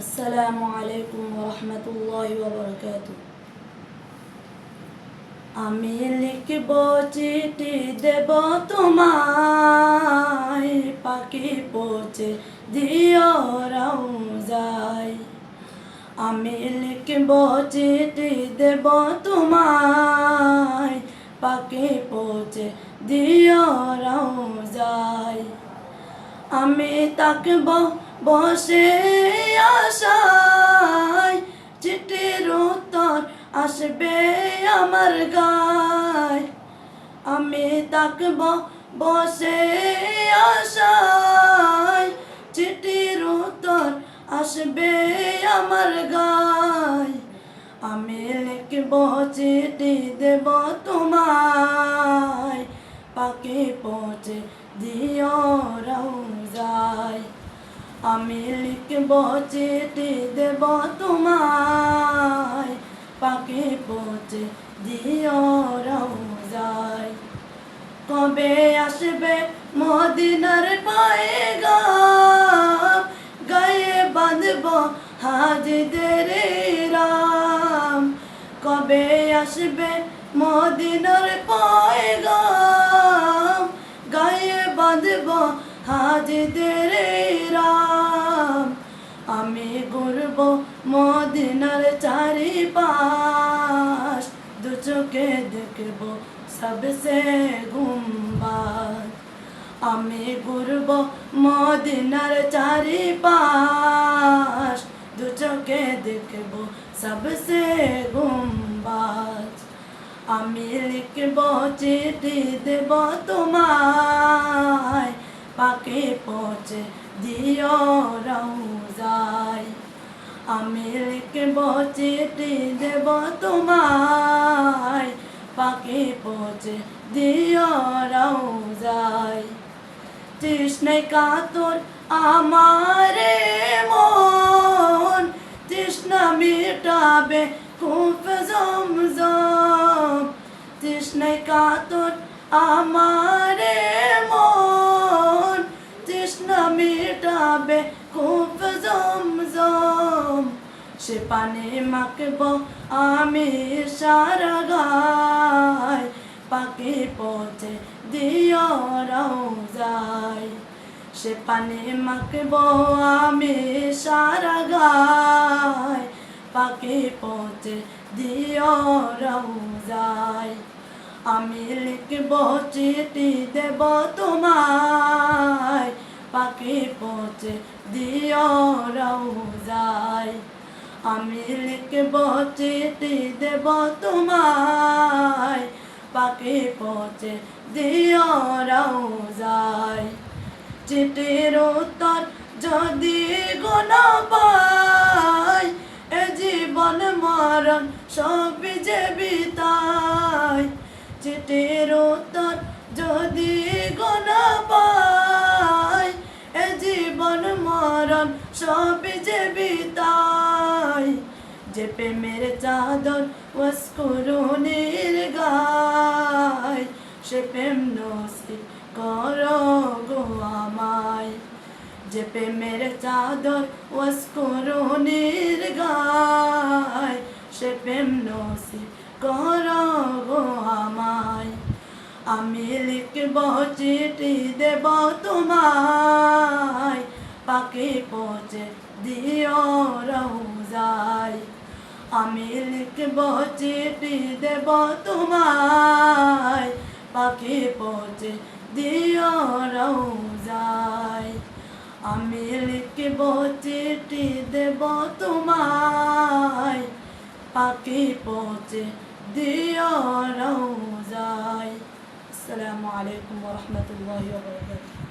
আসসালামু আলাইকুম রহমতুল্লাহ বরকাত আমি লিখব চিঠি দেব তোমায়, পাখি পৌঁছে দিও যায় আমি লিখব চিঠি দেব তোমায়, পাখি পৌঁছে দিও যায় আমি তাকব বসে আশায় চিঠির উত্তর আসবে আমার গায়। আমি তাকব বসে আশায়, চিঠির উত্তর আসবে আমার গায়। আমি লিখব চিঠি দেব তোমায়, পাখি পৌঁছে দিও যায় আমি লিখব চিঠি দেব তোমায়। পাখি পৌঁছে দিও যায় কবে আসবে মদিনার পায়ে গায়ে বাঁধব হাজিদের রাম। কবে আসবে মদিনার পায়ে গায়ে বাঁধব হাজিদের মদিনার চারি পাশ দু চোখে দেখব সবসে গুম্বাদ আমি ঘুরব মদিনার চারি পাশ দু চোখে দেখব সবসে গুম্বাদ আমি লিখব চিঠি দেব তোমায়। পাকে পৌঁছে দিও যায় আমি লিখব চিঠি দেব তোমায়। পাকে পৌঁছে দিও যায় তৃষ্ণায় কাতর আমারে মন। তৃষ্ণা মিটাবে খুব জমজম। তৃষ্ণায় কাতর আমারে মন। তৃষ্ণা মিটাবে সে পানে মাখব আমি সারা গায়। পাকে পৌঁছে দিও যায় সে পানে মাখব আমি সারা গায়। পাকে পৌঁছে দিও যায় আমি লিখব চিঠি দেব তোমায়। পাখি পৌঁছে দিও যায় আমি লিখব চিঠি দেব তোমায় পাখি পচে দিও যায় চিঠির উত্তর যদি গুণ পাই, এ জীবন মরণ সব যে বিতাই চিঠির উত্তর যদি মরণ, সব যে বিতাই যে প্রেমের চাদর ওয়াস্কুরুনির গায়। সে প্রেম নসিব কর গো আমায়। যে প্রেমের চাদর ওয়াস্কুরুনির গায়। সে প্রেম নসিব কর গো আমায়। আমি লিখব চিঠি দেব তোমায়। পাখি পৌঁছে দিও যায় আমি লিখব চিঠি দেব তোমায়। পাখি পৌঁছে দিও যায় আমি লিখব চিঠি দেব তোমায়। পাখি পৌঁছে দিও যায় আসসালামু আলাইকুম রহমতুল্লাহ বরকাত